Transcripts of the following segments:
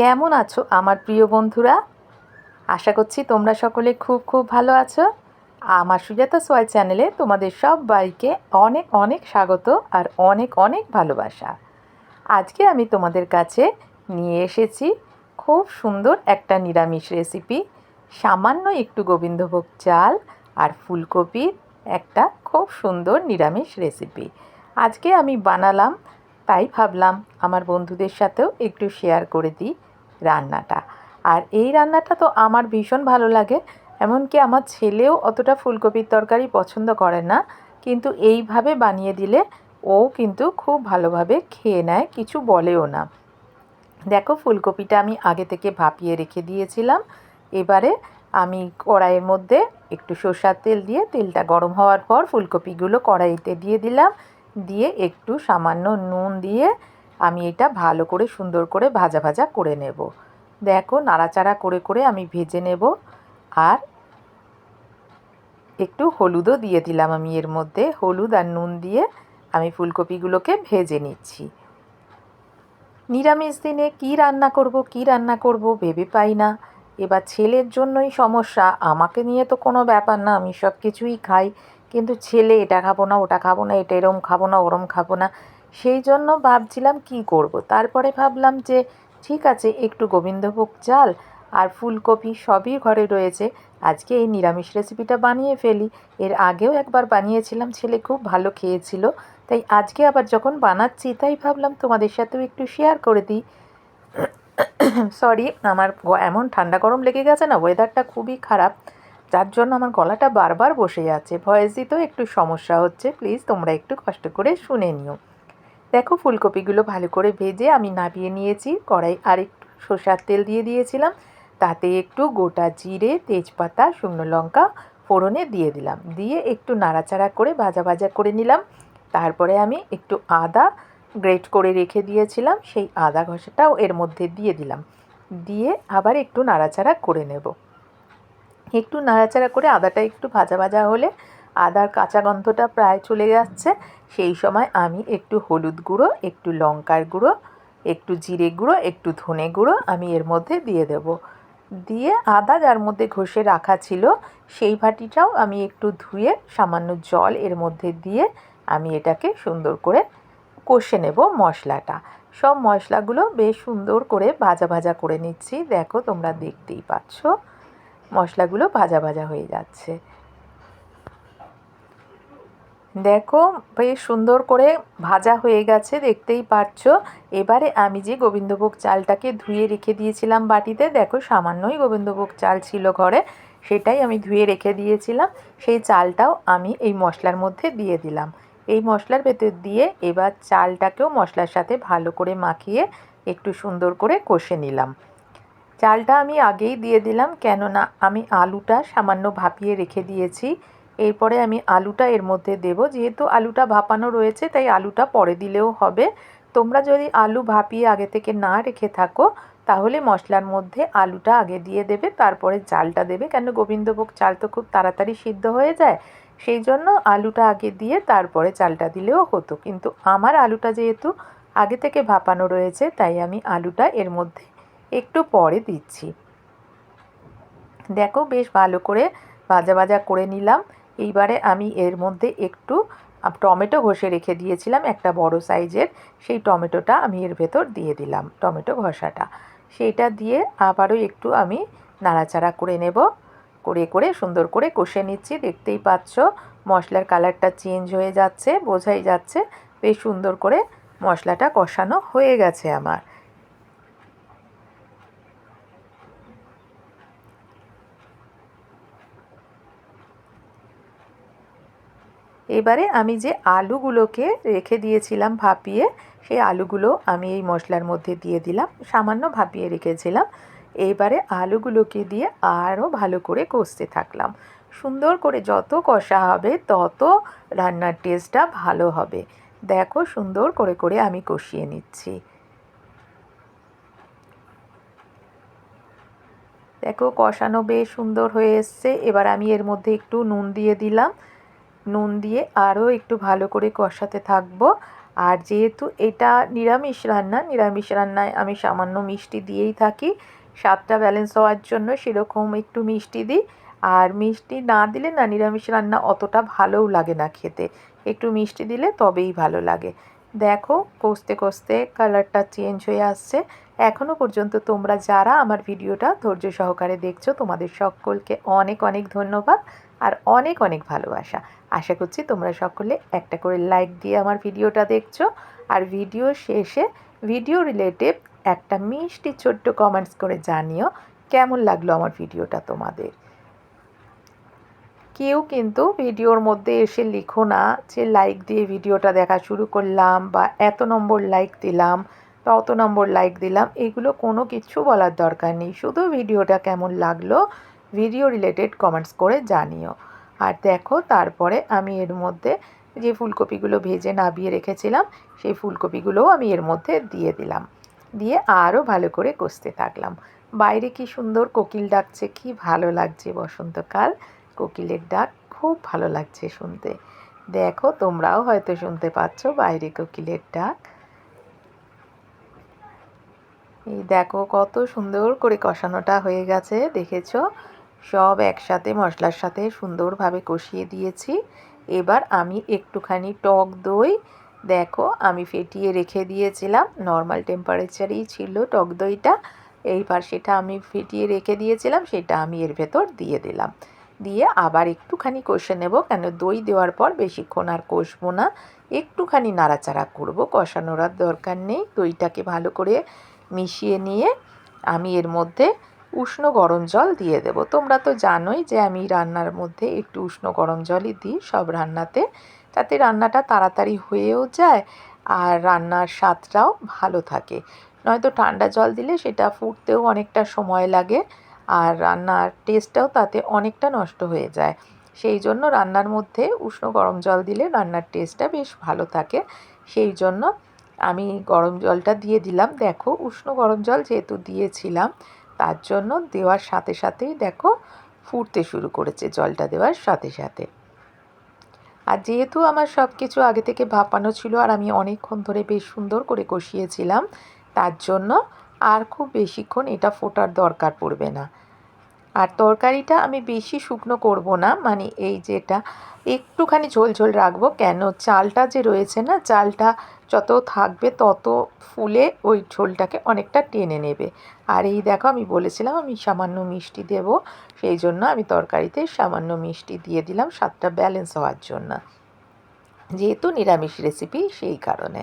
কেমন আছো আমার প্রিয় বন্ধুরা? আশা করছি তোমরা সকলে খুব খুব ভালো আছো। আমার সুজাতা সোয়াল চ্যানেলে তোমাদের সব বাইকে অনেক অনেক স্বাগত আর অনেক অনেক ভালোবাসা। আজকে আমি তোমাদের কাছে নিয়ে এসেছি খুব সুন্দর একটা নিরামিষ রেসিপি সামান্য একটু গোবিন্দভোগ চাল আর ফুলকপির একটা খুব সুন্দর নিরামিষ রেসিপি আজকে আমি বানালাম, তাই ভাবলাম আমার বন্ধুদের সাথেও একটু শেয়ার করে দিই। রান্নাটা। আর এই রান্নাটা তো আমার ভীষণ ভালো লাগে, এমনকি আমার ছেলেও অতটা ফুলকপির তরকারি পছন্দ করে না, কিন্তু এইভাবে বানিয়ে দিলে ও কিন্তু খুব ভালোভাবে খেয়ে নেয়, কিছু বলেও না। দেখো ফুলকপিটা আমি আগে থেকে ভাপিয়ে রেখে দিয়েছিলাম, এবারে আমি কড়াইয়ের মধ্যে একটু সর্ষার তেল দিয়ে, তেলটা গরম হওয়ার পর ফুলকপিগুলো কড়াইতে দিয়ে দিলাম, দিয়ে একটু সামান্য নুন দিয়ে আমি এটা ভালো করে সুন্দর করে ভাজা ভাজা করে নেব। দেখো, নাড়াচাড়া করে করে আমি ভেজে নেব। আর একটু হলুদও দিয়ে দিলাম আমি এর মধ্যে। হলুদ আর নুন দিয়ে আমি ফুলকপিগুলোকে ভেজে নিচ্ছি। নিরামিষ দিনে কি রান্না করব, কি রান্না করব ভেবে পাই না। এবার ছেলের জন্যই সমস্যা, আমাকে নিয়ে তো কোনো ব্যাপার না, আমি সব কিছুই খাই। কিন্তু ছেলে এটা খাব না, ওটা খাব না, এটা এরম খাব না, ওরম খাব না। সেই জন্য ভাবছিলাম কি করব। তারপরে ভাবলাম যে, ঠিক আছে, একটু গোবিন্দভোগ চাল আর ফুলকপি সবই ঘরে রয়েছে। আজকে এই নিরামিষ রেসিপিটা বানিয়ে ফেলি। এর আগেও একবার বানিয়েছিলাম, ছেলে খুব ভালো খেয়েছিল। তাই আজকে আবার যখন বানাচ্ছি, তাই ভাবলাম তোমাদের সাথেও একটু শেয়ার করে দিই। সরি আমার এমন ঠান্ডা গরম লেগে গেছে না ওয়েদারটা খুবই খারাপ। যার জন্য আমার গলাটা বারবার বসে যাচ্ছে। ভয়েস দিতেও একটু সমস্যা হচ্ছে। প্লিজ তোমরা একটু কষ্ট করে শুনে নিও। দেখো ফুলকপিগুলো ভালো করে ভেজে আমি নাবিয়ে নিয়েছি। কড়াই আর একটু সর্ষার তেল দিয়ে দিয়েছিলাম। তাতে একটু গোটা জিরে, তেজপাতা, শুকনো লঙ্কা ফোড়নে দিয়ে দিলাম। দিয়ে একটু নাড়াচাড়া করে ভাজা ভাজা করে নিলাম। তারপরে আমি একটু আদা গ্রেট করে রেখে দিয়েছিলাম। সেই আদা ঘষাটাও এর মধ্যে দিয়ে দিলাম। দিয়ে আবার একটু নাড়াচাড়া করে নেব। একটু নাড়াচাড়া করে আদাটা একটু ভাজা ভাজা হলে আদার কাঁচা গন্ধটা প্রায় চলে যাচ্ছে। সেই সময় আমি একটু হলুদ গুঁড়ো, একটু লঙ্কার গুঁড়ো, একটু জিরে গুঁড়ো, একটু ধনে গুঁড়ো আমি এর মধ্যে দিয়ে দেব। দিয়ে আদা যার মধ্যে ঘষে রাখা ছিল, সেই ভাটিটাও আমি একটু ধুয়ে সামান্য জল এর মধ্যে দিয়ে আমি এটাকে সুন্দর করে কষে নেব মশলাটা। সব মশলাগুলো বেশ সুন্দর করে ভাজা ভাজা করে নিচ্ছি। দেখো তোমরা দেখতেই পাচ্ছ, মশলাগুলো ভাজা ভাজা হয়ে যাচ্ছে। দেখো, বেশ সুন্দর করে ভাজা হয়ে গেছে, দেখতেই পাচ্ছ এবারে আমি যে গোবিন্দভোগ চালটাকে ধুয়ে রেখে দিয়েছিলাম বাটিতে, দেখো সামান্যই গোবিন্দভোগ চাল ছিল ঘরে, সেটাই আমি ধুয়ে রেখে দিয়েছিলাম। সেই চালটাও আমি এই মশলার মধ্যে দিয়ে দিলাম। এই মশলার ভেতর দিয়ে এবার চালটাকেও মশলার সাথে ভালো করে মাখিয়ে একটু সুন্দর করে কষে নিলাম। চালটা আমি আগেই দিয়ে দিলাম, কেননা আমি আলুটা সামান্য ভাপিয়ে রেখে দিয়েছি। এরপরে আমি আলুটা এর মধ্যে দেব। যেহেতু আলুটা ভাপানো রয়েছে, তাই আলুটা পরে দিলেও হবে। তোমরা যদি আলু ভাপিয়ে আগে থেকে না রেখে থাকো, তাহলে মশলার মধ্যে আলুটা আগে দিয়ে দেবে, তারপরে চালটা দেবে। কেন গোবিন্দভোগ চাল তো খুব তাড়াতাড়ি সিদ্ধ হয়ে যায়, সেই জন্য আলুটা আগে দিয়ে তারপরে চালটা দিলেও হতো। কিন্তু আমার আলুটা যেহেতু আগে থেকে ভাপানো রয়েছে, তাই আমি আলুটা এর মধ্যে একটু পরে দিচ্ছি। দেখো, বেশ ভালো করে ভাজা ভাজা করে নিলাম। এইবারে আমি এর মধ্যে একটু টমেটো ঘষে রেখে দিয়েছিলাম একটা বড় সাইজের। সেই টমেটোটা আমি এর ভেতর দিয়ে দিলাম, টমেটো ঘষাটা। সেইটা দিয়ে আবারও একটু আমি নাড়াচাড়া করে নেব। করে করে সুন্দর করে কষে নিচ্ছি। দেখতেই পাচ্ছ, মশলার কালারটা চেঞ্জ হয়ে যাচ্ছে, বোঝাই যাচ্ছে। বেশ সুন্দর করে মশলাটা কষানো হয়ে গেছে আমার। এবারে আমি যে আলুগুলোকে রেখে দিয়েছিলাম ভাপিয়ে, সেই আলুগুলো আমি এই মশলার মধ্যে দিয়ে দিলাম, সামান্য ভাপিয়ে রেখেছিলাম। এবারে আলুগুলোকে দিয়ে আরও ভালো করে কষতে থাকলাম। সুন্দর করে যত কষা হবে, তত রান্নার টেস্টটা ভালো হবে। দেখো সুন্দর করে করে আমি কষিয়ে নিচ্ছি। দেখো কষানো বেশ সুন্দর হয়ে এসছে। এবার আমি এর মধ্যে একটু নুন দিয়ে দিলাম। নুন দিয়ে আরও একটু ভালো করে কষাতে থাকব। আর যেহেতু এটা নিরামিষ রান্না, নিরামিষ রান্নায় আমি সামান্য মিষ্টি দিয়েই থাকি, স্বাদটা ব্যালেন্স হওয়ার জন্য সেরকম একটু মিষ্টি দিই। আর মিষ্টি না দিলে না নিরামিষ রান্না অতটা ভালোও লাগে না খেতে। একটু মিষ্টি দিলে তবেই ভালো লাগে। দেখো, কষতে কষতে কালারটা চেঞ্জ হয়ে আসছে। এখনও পর্যন্ত তোমরা যারা আমার ভিডিওটা ধৈর্য সহকারে দেখছ, তোমাদের সকলকে অনেক অনেক ধন্যবাদ আর অনেক অনেক ভালোবাসা। আশা করছি তোমরা সকলে একটা করে লাইক দিয়ে আমার ভিডিওটা দেখছ। আর ভিডিও শেষে ভিডিও রিলেটেড একটা মিষ্টি ছোট্ট কমেন্টস করে জানিও কেমন লাগল আমার ভিডিওটা তোমাদের। কেউ কিন্তু ভিডিওর মধ্যে এসে লিখো না যে লাইক দিয়ে ভিডিওটা দেখা শুরু করলাম বা এত নম্বর লাইক দিলাম। অত নম্বর লাইক দিলাম। এগুলো কোনো কিছু বলার দরকার নেই। শুধু ভিডিওটা কেমন লাগল ভিডিও রিলেটেড কমেন্টস করে জানিও। আর দেখো, তারপরে আমি এর মধ্যে যে ফুলকপিগুলো ভেজে নাবিয়ে রেখেছিলাম, সেই ফুলকপিগুলোও আমি এর মধ্যে দিয়ে দিলাম। দিয়ে আরও ভালো করে কষতে থাকলাম। বাইরে কি সুন্দর কোকিল ডাকছে, কি ভালো লাগছে বসন্তকাল। কোকিলের ডাক খুব ভালো লাগছে শুনতে। দেখো, তোমরাও হয়তো শুনতে পাচ্ছ বাইরে কোকিলের ডাক। এই দেখো কত সুন্দর করে কষানোটা হয়ে গেছে, দেখেছ? সব একসাথে মশলার সাথে সুন্দরভাবে কষিয়ে দিয়েছি। এবার আমি একটুখানি টক দই, দেখো আমি ফেটিয়ে রেখে দিয়েছিলাম নর্মাল টেম্পারেচারেই ছিল টক দইটা। এইবার সেটা আমি ফেটিয়ে রেখে দিয়েছিলাম, সেটা আমি এর ভেতর দিয়ে দিলাম। দিয়ে আবার একটুখানি কষে নেব, কেন দই দেওয়ার পর বেশিক্ষণ আর কষবো না। একটুখানি নাড়াচাড়া করব, কষানোর দরকার নেই। দইটাকে ভালো করে মিশিয়ে নিয়ে আমি এর মধ্যে উষ্ণ গরম জল দিয়ে দেব। তোমরা তো জানোই যে আমি রান্নার মধ্যে একটু উষ্ণ গরম জলই দিই সব রান্নাতে। তাতে রান্নাটা তাড়াতাড়ি হয়েও যায় আর রান্নার স্বাদটাও ভালো থাকে। নয়তো ঠান্ডা জল দিলে সেটা ফুটতেও অনেকটা সময় লাগে আর রান্নার টেস্টটাও তাতে অনেকটা নষ্ট হয়ে যায়। সেই জন্য রান্নার মধ্যে উষ্ণ গরম জল দিলে রান্নার টেস্টটা বেশ ভালো থাকে। সেই জন্য আমি গরম জলটা দিয়ে দিলাম। দেখো, উষ্ণ গরম জল যেহেতু দিয়েছিলাম, তার জন্য দেওয়ার সাথে সাথেই দেখো ফুটতে শুরু করেছে জলটা দেওয়ার সাথে সাথে। আর যেহেতু আমার সব কিছু আগে থেকে ভাপানো ছিল আর আমি অনেকক্ষণ ধরে বেশ সুন্দর করে কষিয়েছিলাম, তার জন্য আর খুব বেশিক্ষণ এটা ফোটার দরকার পড়বে না। আর তরকারিটা আমি বেশি শুকনো করব না মানে এই যেটা একটুখানি ঝোল ঝোল রাখব। কেন? চালটা যে রয়েছে না, চালটা যত থাকবে তত ফুলে ওই ঝোলটাকে অনেকটা টেনে নেবে। আর এই দেখো আমি বলেছিলাম আমি সামান্য মিষ্টি দেব, সেই জন্য আমি তরকারিতে সামান্য মিষ্টি দিয়ে দিলাম, স্বাদটা ব্যালেন্স হওয়ার জন্য। যেহেতু নিরামিষ রেসিপি সেই কারণে।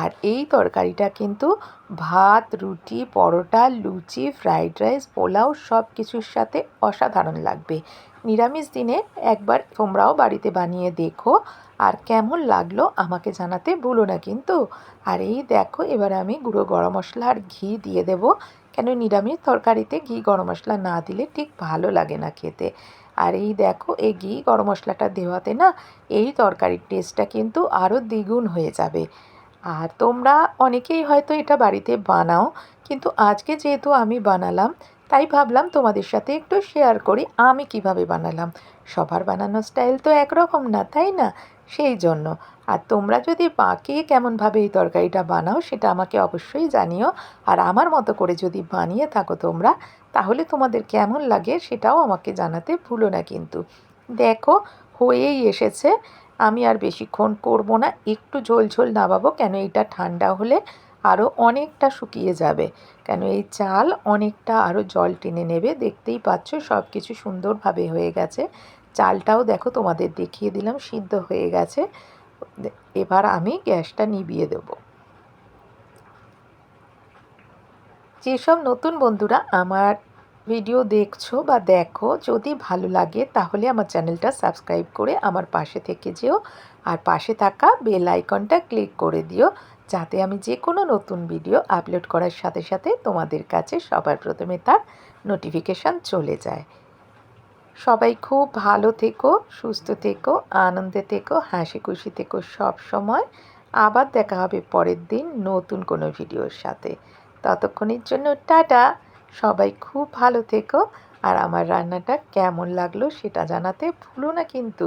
আর এই তরকারিটা কিন্তু ভাত, রুটি, পরোটা, লুচি ফ্রাইড রাইস পোলাও সব কিছুর সাথে অসাধারণ লাগবে। নিরামিষ দিনে একবার তোমরাও বাড়িতে বানিয়ে দেখো আর কেমন লাগল আমাকে জানাতে ভুলো না কিন্তু। আর এই দেখো, এবার আমি গুঁড়ো গরম মশলা আর ঘি দিয়ে দেব। কেন নিরামিষ তরকারিতে ঘি গরম মশলা না দিলে ঠিক ভালো লাগে না খেতে। আর এই দেখো, এই ঘি গরম মশলাটা দেওয়াতে না এই তরকারির টেস্টটা কিন্তু আরও দ্বিগুণ হয়ে যাবে। আর তোমরা অনেকেই হয়তো এটা বাড়িতে বানাও, কিন্তু আজকে যেহেতু আমি বানালাম, তাই ভাবলাম তোমাদের সাথে একটু শেয়ার করি আমি কীভাবে বানালাম। সবার বানানোর স্টাইল তো একরকম না, তাই না? সেই জন্য। আর তোমরা যদি বাঁকে কেমনভাবে এই তরকারিটা বানাও, সেটা আমাকে অবশ্যই জানিও। আর আমার মতো করে যদি বানিয়ে থাকো তোমরা, তাহলে তোমাদের কেমন লাগে সেটাও আমাকে জানাতে ভুলো না কিন্তু। দেখো, হয়েই এসেছে। আমি আর বেশিক্ষণ করব না। একটু ঝোল ঝোল নামাবো, কেন এটা ঠান্ডা হলে আরও অনেকটা শুকিয়ে যাবে। কেন এই চাল অনেকটা আরও জল টেনে নেবে। দেখতেই পাচ্ছ সব কিছু সুন্দরভাবে হয়ে গেছে। চালটাও দেখো তোমাদের দেখিয়ে দিলাম, সিদ্ধ হয়ে গেছে। এবার আমি গ্যাসটা নিভিয়ে দেব। যেসব নতুন বন্ধুরা আমার ভিডিও দেখছ বা দেখো, যদি ভালো লাগে তাহলে আমার চ্যানেলটা সাবস্ক্রাইব করে আমার পাশে থেকে যেও। আর পাশে থাকা বেল আইকনটা ক্লিক করে দিও, যাতে আমি যে কোনো নতুন ভিডিও আপলোড করার সাথে সাথে তোমাদের কাছে সবার প্রথমে তার নোটিফিকেশান চলে যায়। সবাই খুব ভালো থেকো, সুস্থ থেকো, আনন্দে থেকো হাসি খুশি থেকো সব সময়। আবার দেখা হবে পরের দিন নতুন কোনো ভিডিওর সাথে। ততক্ষণের জন্য টাটা। সবাই খুব ভালো থেকো। আর আমার রান্নাটা কেমন লাগল সেটা জানাতে ভুলো না কিন্তু।